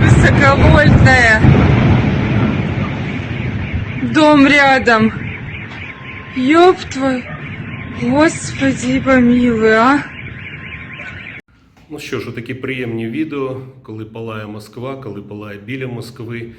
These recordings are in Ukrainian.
Высоковольтная. Дом рядом. Ёб твой. Господи, помилуй, а. Ну що ж, такі приємні відео, коли палає Москва, коли палає біля Москви.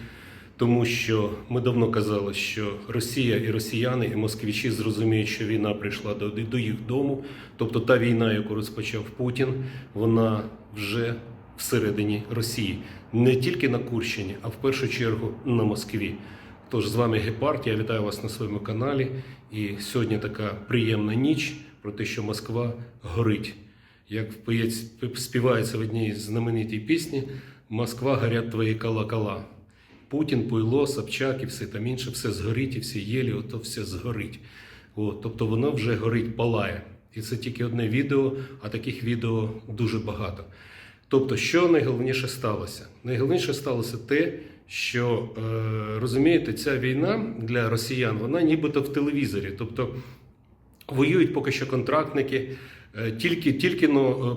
Тому що ми давно казали, що Росія і росіяни, і москвичі зрозуміють, що війна прийшла до, до їх дому. Тобто та війна, яку розпочав Путін, вона вже всередині Росії, не тільки на Курщині, а в першу чергу на Москві. Тож з вами Гепард, я вітаю вас на своєму каналі. І сьогодні така приємна ніч про те, що Москва горить. Як співається в одній знаменитій пісні Москва горять твої колокола. Путін, Пуйло, Собчак і все там інше, все згорить, і всі єлі, ото все згорить. От, тобто воно вже горить, палає. І це тільки одне відео, а таких відео дуже багато. Тобто, що найголовніше сталося? Найголовніше сталося те, що е, розумієте, ця війна для росіян, вона нібито в телевізорі. Тобто воюють поки що контрактники. Е, Тільки тільки е,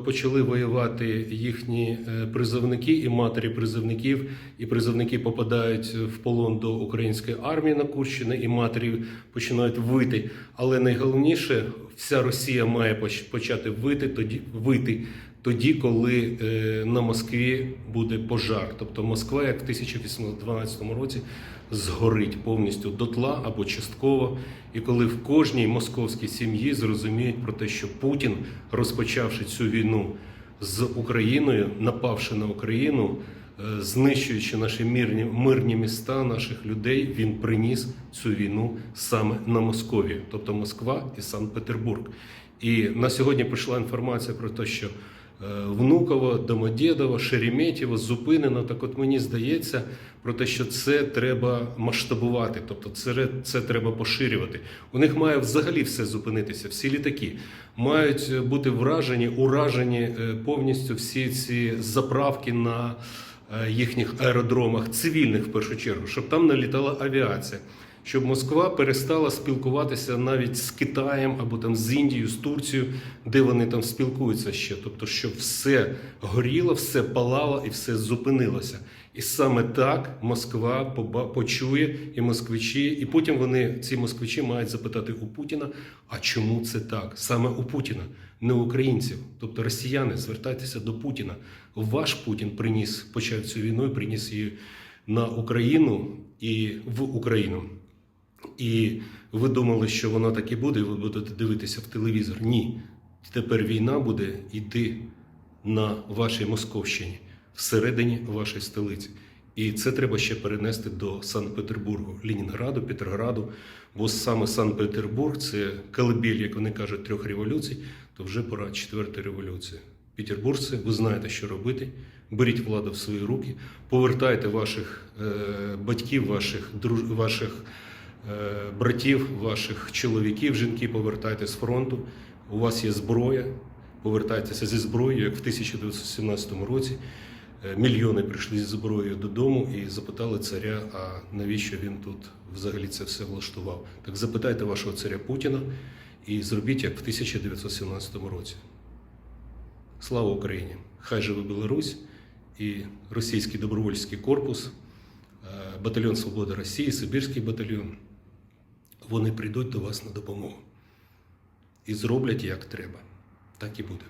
почали воювати їхні е, призовники і матері призовників, і призовники попадають в полон до української армії на Курщини, і матері починають вити. Але найголовніше, вся Росія має поч- почати вити тоді, вити тоді, коли е, на Москві буде пожар. Тобто Москва, як в 1812 році, згорить повністю дотла або частково. І коли в кожній московській сім'ї зрозуміють про те, що Путін, розпочавши цю війну з Україною, напавши на Україну, е, знищуючи наші мирні, мирні міста, наших людей, він приніс цю війну саме на Московію, тобто Москва і Санкт-Петербург. І на сьогодні прийшла інформація про те, що е, Внуково, Домодєдово, Шереметьєво зупинено. Так от мені здається про те, що це треба масштабувати, тобто це, це треба поширювати. У них має взагалі все зупинитися, всі літаки мають бути вражені, уражені е, повністю всі ці заправки на е, їхніх аеродромах, цивільних в першу чергу, щоб там не літала авіація. Щоб Москва перестала спілкуватися навіть з Китаєм або там з Індією, з Турцією, де вони там спілкуються ще. Тобто, щоб все горіло, все палало і все зупинилося. І саме так Москва почує і москвичі, і потім вони, ці москвичі, мають запитати у Путіна, а чому це так? Саме у Путіна, не українців. Тобто росіяни, звертайтеся до Путіна. Ваш Путін приніс, почав цю війну приніс її на Україну і в Україну. І ви думали, що воно так і буде, і ви будете дивитися в телевізор. Ні. Тепер війна буде йти на вашій Московщині, всередині вашої столиці. І це треба ще перенести до Санкт-Петербургу, Ленінграду, Петрограду. Бо саме Санкт-Петербург це колибіль, як вони кажуть, трьох революцій, то вже пора четвертої революції. Петербургці, ви знаєте, що робити. Беріть владу в свої руки, повертайте ваших е, батьків, ваших друж, ваших братів, ваших чоловіків, жінки повертайте з фронту. У вас є зброя, повертайтеся зі зброєю, як в 1917 році. Е, Мільйони прийшли зі зброєю додому і запитали царя, а навіщо він тут взагалі це все влаштував. Так запитайте вашого царя Путіна і зробіть як в 1917 році. Слава Україні! Хай живе Білорусь і російський добровольський корпус, е, батальйон Свобода Росії, Сибірський батальйон. Вони прийдуть до вас на допомогу і зроблять як треба. Так і буде.